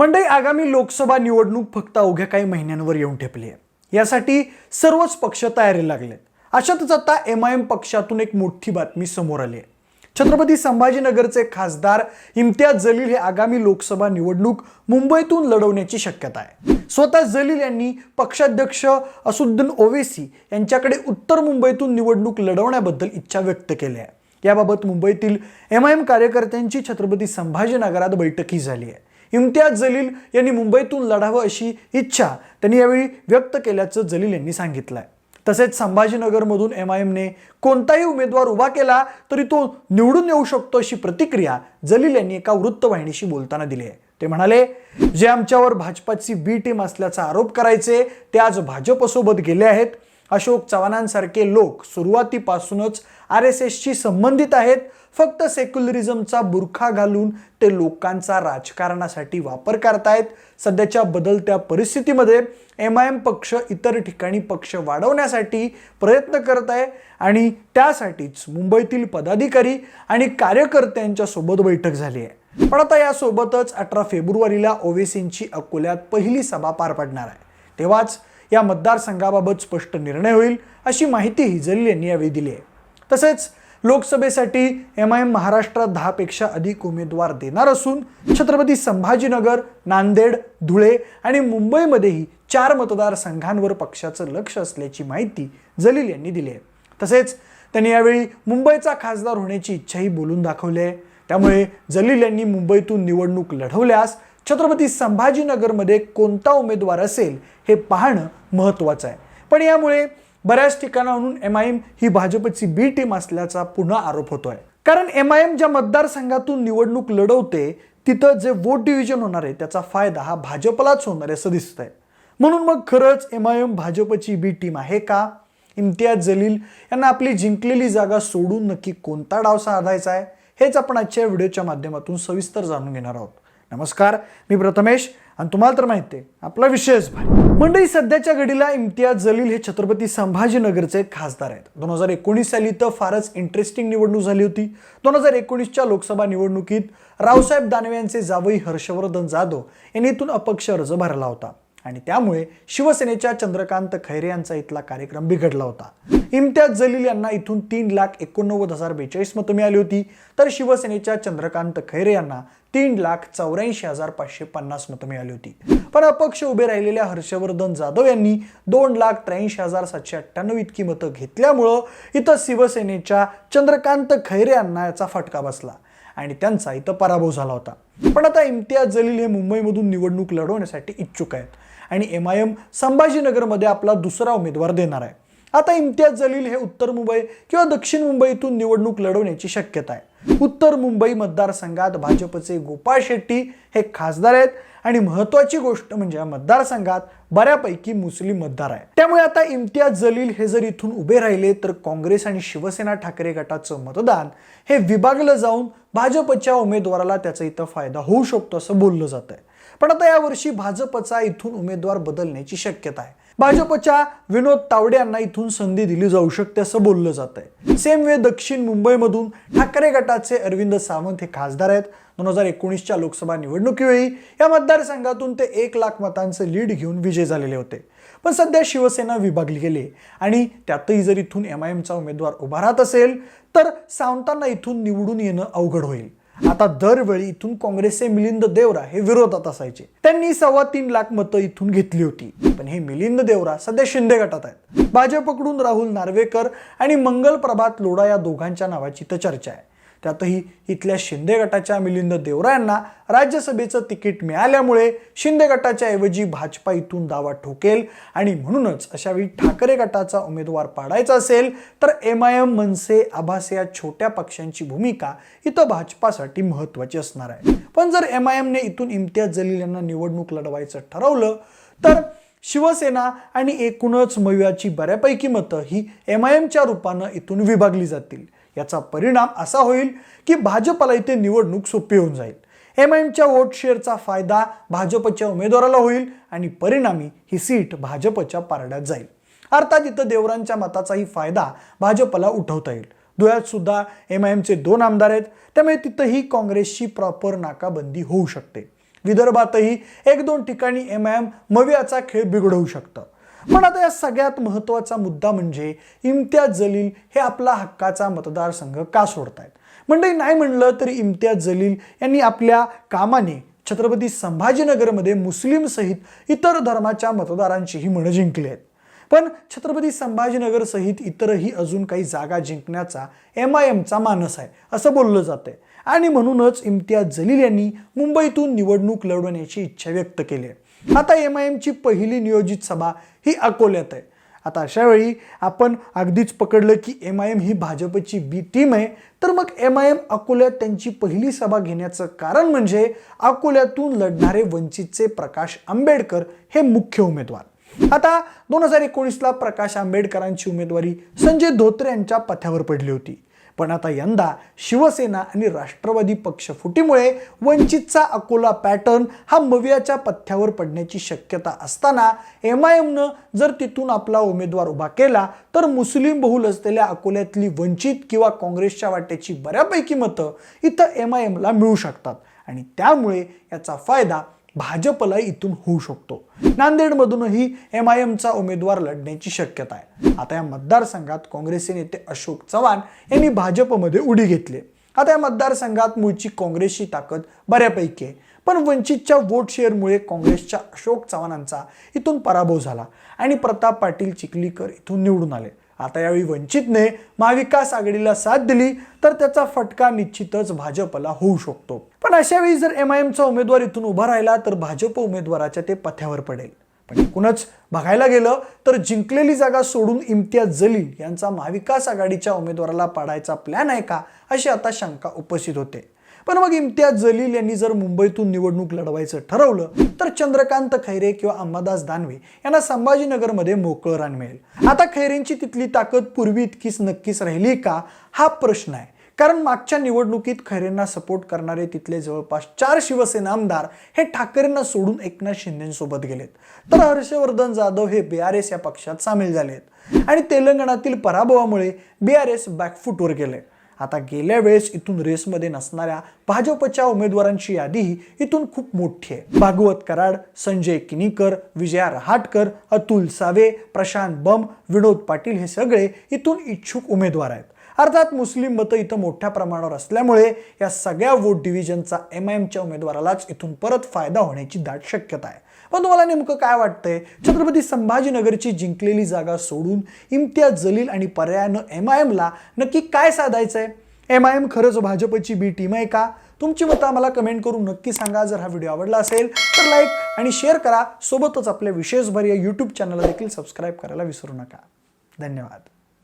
मंडई आगामी लोकसभा निवडणूक फक्त अवघ्या काही महिन्यांवर येऊन ठेपली आहे. यासाठी सर्वच पक्ष तयारी लागलेत. अशातच आता एम आय एम पक्षातून एक मोठी बातमी समोर आली आहे. छत्रपती संभाजीनगरचे खासदार इम्तियाज जलील हे आगामी लोकसभा निवडणूक मुंबईतून लढवण्याची शक्यता आहे. स्वतः जलील यांनी पक्षाध्यक्ष असुद्दीन ओवेसी यांच्याकडे उत्तर मुंबईतून निवडणूक लढवण्याबद्दल इच्छा व्यक्त केली आहे. याबाबत मुंबईतील एम आय एम कार्यकर्त्यांची छत्रपती संभाजीनगरात बैठकही झाली आहे. इम्तियाज जलील यांनी मुंबईतून लढावं अशी इच्छा त्यांनी यावेळी व्यक्त केल्याचं जलील यांनी सांगितलं आहे तसेच संभाजीनगरमधून एम आय एमने कोणताही उमेदवार उभा केला तरी तो निवडून येऊ शकतो अशी प्रतिक्रिया जलील यांनी एका वृत्तवाहिनीशी बोलताना दिली आहे. ते म्हणाले जे आमच्यावर भाजपाची बी टीम असल्याचा आरोप करायचे ते आज भाजपसोबत गेले आहेत. अशोक चव्हाणांसारखे लोक सुरुवातीपासूनच आर एस एसशी संबंधित आहेत. फक्त सेक्युलरिझमचा बुरखा घालून ते लोकांचा राजकारणासाठी वापर करतायत. सध्याच्या बदलत्या परिस्थितीमध्ये एम आय एम पक्ष इतर ठिकाणी पक्ष वाढवण्यासाठी प्रयत्न करत आहे आणि त्यासाठीच मुंबईतील पदाधिकारी आणि कार्यकर्त्यांच्या सोबत बैठक झाली आहे. पण आता यासोबतच अठरा फेब्रुवारीला ओवेसींची अकोल्यात पहिली सभा पार पडणार आहे. तेव्हाच या मतदारसंघाबाबत स्पष्ट निर्णय होईल अशी माहितीही जलील यांनी यावेळी दिली आहे. तसेच लोकसभेसाठी एम आय एम महाराष्ट्रात दहापेक्षा अधिक उमेदवार देणार असून छत्रपती संभाजीनगर नांदेड धुळे आणि मुंबईमध्येही चार मतदारसंघांवर पक्षाचं लक्ष असल्याची माहिती जलील यांनी दिली आहे. तसेच त्यांनी यावेळी मुंबईचा खासदार होण्याची इच्छाही बोलून दाखवली आहे. त्यामुळे जलील यांनी मुंबईतून निवडणूक लढवल्यास छत्रपती संभाजीनगरमध्ये कोणता उमेदवार असेल हे पाहणं महत्त्वाचं आहे. पण यामुळे बऱ्याच ठिकाणाहून एम आय एम ही भाजपची बी टीम असल्याचा पुन्हा आरोप होतोय. कारण एम आय एम ज्या मतदारसंघातून निवडणूक लढवते तिथं जे वोट डिव्हिजन होणार आहे त्याचा फायदा हा भाजपलाच होणार आहे असं दिसतंय. म्हणून मग खरंच एम आय एम भाजपची बी टीम आहे का? इम्तियाज जलील यांना आपली जिंकलेली जागा सोडून नक्की कोणता डाव साधायचा आहे हेच आपण आजच्या व्हिडिओच्या माध्यमातून सविस्तर जाणून घेणार आहोत. नमस्कार मी प्रथमेश आणि तुम्हाला तर माहिती आहे आपला विषयच भारी. मंडळी सध्याच्या घडीला इम्तियाज जलील हे छत्रपती संभाजीनगरचे खासदार आहेत. दोन हजार एकोणीस साली तर फारच इंटरेस्टिंग निवडणूक झाली होती. दोन हजार एकोणीसच्या लोकसभा निवडणुकीत रावसाहेब दानवे यांचे जावई हर्षवर्धन जाधव यांनी इथून अपक्ष अर्ज भरला होता. आणि त्यामुळे शिवसेनेच्या चंद्रकांत खैरे यांचा इथला कार्यक्रम बिघडला होता. इम्तियाज जलील यांना इथून तीन लाख एकोणनव्वद हजार बेचाळीस मतं मिळाली होती. तर शिवसेनेच्या चंद्रकांत खैरे यांना तीन लाख चौऱ्याऐंशी हजार पाचशे पन्नास मतं मिळाली होती. पण अपक्ष उभे राहिलेल्या हर्षवर्धन जाधव यांनी दोन लाख त्र्याऐंशी हजार सातशे अठ्ठ्याण्णव इतकी मतं घेतल्यामुळं इथं शिवसेनेच्या चंद्रकांत खैरे यांना याचा फटका बसला आणि त्यांचा इथं पराभव झाला होता. पण आता इम्तियाज जलील हे मुंबईमधून निवडणूक लढवण्यासाठी इच्छुक आहेत. आणि एम आय एम संभाजीनगरमध्ये आपला दुसरा उमेदवार देणार आहे. आता इम्तियाज जलील हे उत्तर मुंबई किंवा दक्षिण मुंबईतून निवडणूक लढवण्याची शक्यता आहे. उत्तर मुंबई मतदारसंघात भाजपचे गोपाळ शेट्टी हे खासदार आहेत आणि महत्वाची गोष्ट म्हणजे या मतदारसंघात बऱ्यापैकी मुस्लिम मतदार आहे त्यामुळे आता इम्तियाज जलील हे जर इथून उभे राहिले तर काँग्रेस आणि शिवसेना ठाकरे गटाचं मतदान हे विभागलं जाऊन भाजपच्या उमेदवाराला त्याचा इथं फायदा होऊ शकतो असं बोललं जात आहे पण आता यावर्षी भाजपचा इथून उमेदवार बदलण्याची शक्यता आहे. भाजपच्या विनोद तावडे यांना इथून संधी दिली जाऊ शकते असं बोललं जात आहे. सेम वे दक्षिण मुंबईमधून ठाकरे गटाचे अरविंद सावंत हे खासदार आहेत. दोन हजार एकोणीसच्या लोकसभा निवडणुकीवेळी या मतदारसंघातून ते एक लाख मतांचं लीड घेऊन विजय झालेले होते. पण सध्या शिवसेना विभागली गेली आणि त्यातही जर इथून एम आय एमचा उमेदवार उभा राहत असेल तर सावंतांना इथून निवडून येणं अवघड होईल. आता दरवेळी इथून काँग्रेसचे मिलिंद देवरा हे विरोधात असायचे. त्यांनी सव्वा तीन लाख मतं इथून घेतली होती. पण हे मिलिंद देवरा सध्या शिंदे गटात आहेत. भाजपकडून राहुल नार्वेकर आणि मंगल प्रभात लोढा या दोघांच्या नावाची तर चर्चा आहे. त्यातही इथल्या शिंदे गटाच्या मिलिंद देवरा यांना राज्यसभेचं तिकीट मिळाल्यामुळे शिंदे गटाच्या ऐवजी भाजपा इथून दावा ठोकेल. आणि म्हणूनच अशावेळी ठाकरे गटाचा उमेदवार पाडायचा असेल तर एम आय एम मनसे आभास या छोट्या पक्षांची भूमिका इथं भाजपासाठी महत्वाची असणार आहे. पण जर एम आय एमने इथून इम्तियाज जलील यांना निवडणूक लढवायचं ठरवलं तर शिवसेना आणि एकूणच मयुयाची बऱ्यापैकी मतं ही एम आय एमच्या रूपानं इथून विभागली जातील. याचा परिणाम असा होईल की भाजपला इथे निवडणूक सोपी होऊन जाईल. एम आय एमच्या वोट शेअरचा फायदा भाजपच्या उमेदवाराला होईल आणि परिणामी ही सीट भाजपच्या पारड्यात जाईल. अर्थात इथं देवरांच्या मताचाही फायदा भाजपला उठवता येईल. धुळ्यात सुद्धा एम आय एमचे दोन आमदार आहेत. त्यामुळे तिथंही काँग्रेसची प्रॉपर नाकाबंदी होऊ शकते. विदर्भातही एक दोन ठिकाणी एम आय एम मवियाचा खेळ बिघडवू शकतं. पण आता या सगळ्यात महत्त्वाचा मुद्दा म्हणजे इम्तियाज जलील हे आपला हक्काचा मतदारसंघ का सोडतायत? म्हणजे नाही म्हणलं तरी इम्तियाज जलील यांनी आपल्या कामाने छत्रपती संभाजीनगरमध्ये मुस्लिम सहित इतर धर्माच्या मतदारांचीही मनं जिंकली आहेत. पण छत्रपती संभाजीनगर सहित इतरही अजून काही जागा जिंकण्याचा एम आय एमचा मानस आहे असं बोललं जातंय. आणि म्हणूनच इम्तियाज जलील यांनी मुंबईतून निवडणूक लढवण्याची इच्छा व्यक्त केली आहे. आता एम आय एमची पहिली नियोजित सभा ही अकोल्यात आहे. आता अशा वेळी आपण अगदीच पकडलं की एम आय एम ही भाजपची बी टीम आहे. तर मग एम आय एम अकोल्यात त्यांची पहिली सभा घेण्याचं कारण म्हणजे अकोल्यातून लढणारे वंचितचे प्रकाश आंबेडकर हे मुख्य उमेदवार. आता दोन हजार एकोणीसला प्रकाश आंबेडकरांची उमेदवारी संजय धोत्रे यांच्या पथ्यावर पडली होती. पण आता यंदा शिवसेना आणि राष्ट्रवादी पक्ष फुटीमुळे वंचितचा अकोला पॅटर्न हा मवियाच्या पथ्यावर पडण्याची शक्यता असताना एम आय एमनं जर तिथून आपला उमेदवार उभा केला तर मुस्लिम बहुल असलेल्या अकोल्यातली वंचित किंवा काँग्रेसच्या वाट्याची बऱ्यापैकी मतं इथं एम आय एमला मिळू शकतात. आणि त्यामुळे याचा फायदा भाजपला इथून होऊ शकतो. नांदेडमधूनही एम आय एमचा उमेदवार लढण्याची शक्यता आहे. आता या मतदारसंघात काँग्रेसचे नेते अशोक चव्हाण यांनी भाजपमध्ये उडी घेतली आता या मतदारसंघात मूळची काँग्रेसची ताकद बऱ्यापैकी आहे. पण वंचितच्या वोट शेअरमुळे काँग्रेसच्या अशोक चव्हाणांचा इथून पराभव झाला आणि प्रताप पाटील चिखलीकर इथून निवडून आले. आता यावेळी वंचितने महाविकास आघाडीला साथ दिली तर त्याचा फटका निश्चितच भाजपला होऊ शकतो. पण अशा वेळी जर एम आय एमचा उमेदवार इथून उभा राहिला तर भाजप उमेदवाराच्या ते पथ्यावर पडेल. पण एकूणच बघायला गेलं तर जिंकलेली जागा सोडून इम्तियाज जलील यांचा महाविकास आघाडीच्या उमेदवाराला पाडायचा प्लॅन आहे का अशी आता शंका उपस्थित होते. पण मग इम्तियाज जलील यांनी जर मुंबईतून निवडणूक लढवायचं ठरवलं तर चंद्रकांत खैरे किंवा अंबादास दानवे यांना संभाजीनगरमध्ये मोकळं रान मिळेल. आता खैरेंची तिथली ताकद पूर्वी इतकीच नक्कीच राहिली का? हा प्रश्न आहे. कारण मागच्या निवडणुकीत खैरेंना सपोर्ट करणारे तिथले जवळपास चार शिवसेना आमदार हे ठाकरेंना सोडून एकनाथ शिंदेसोबत गेलेत. तर हर्षवर्धन जाधव हे बी आर एस या पक्षात सामील झालेत. आणि तेलंगणातील पराभवामुळे बी आर एस बॅकफूटवर गेले आता गेल्या वेळेस इथून रेसमध्ये नसणाऱ्या भाजपच्या उमेदवारांची यादीही इथून खूप मोठी आहे. भागवत कराड संजय किनीकर विजया रहाटकर अतुल सावे प्रशांत बम विनोद पाटील हे सगळे इथून इच्छुक उमेदवार आहेत. अर्थात मुस्लिम मतं इथं मोठ्या प्रमाणावर असल्यामुळे या सगळ्या वोट डिव्हिजनचा एम आय एमच्या उमेदवारालाच इथून परत फायदा होण्याची दाट शक्यता आहे. पण तुम्हाला नेमकं काय वाटतंय? छत्रपती संभाजीनगरची जिंकलेली जागा सोडून इम्तियाज जलील आणि पर्यायानं एम आय एमला नक्की काय साधायचंय? एम आय एम खरंच भाजपची बी टीम आहे का? तुमची मतं आम्हाला कमेंट करून नक्की सांगा. जर हा व्हिडिओ आवडला असेल तर लाईक आणि शेअर करा. सोबतच आपल्या विशेषभर या यूट्यूब चॅनलला देखील सबस्क्राईब करायला विसरू नका. धन्यवाद.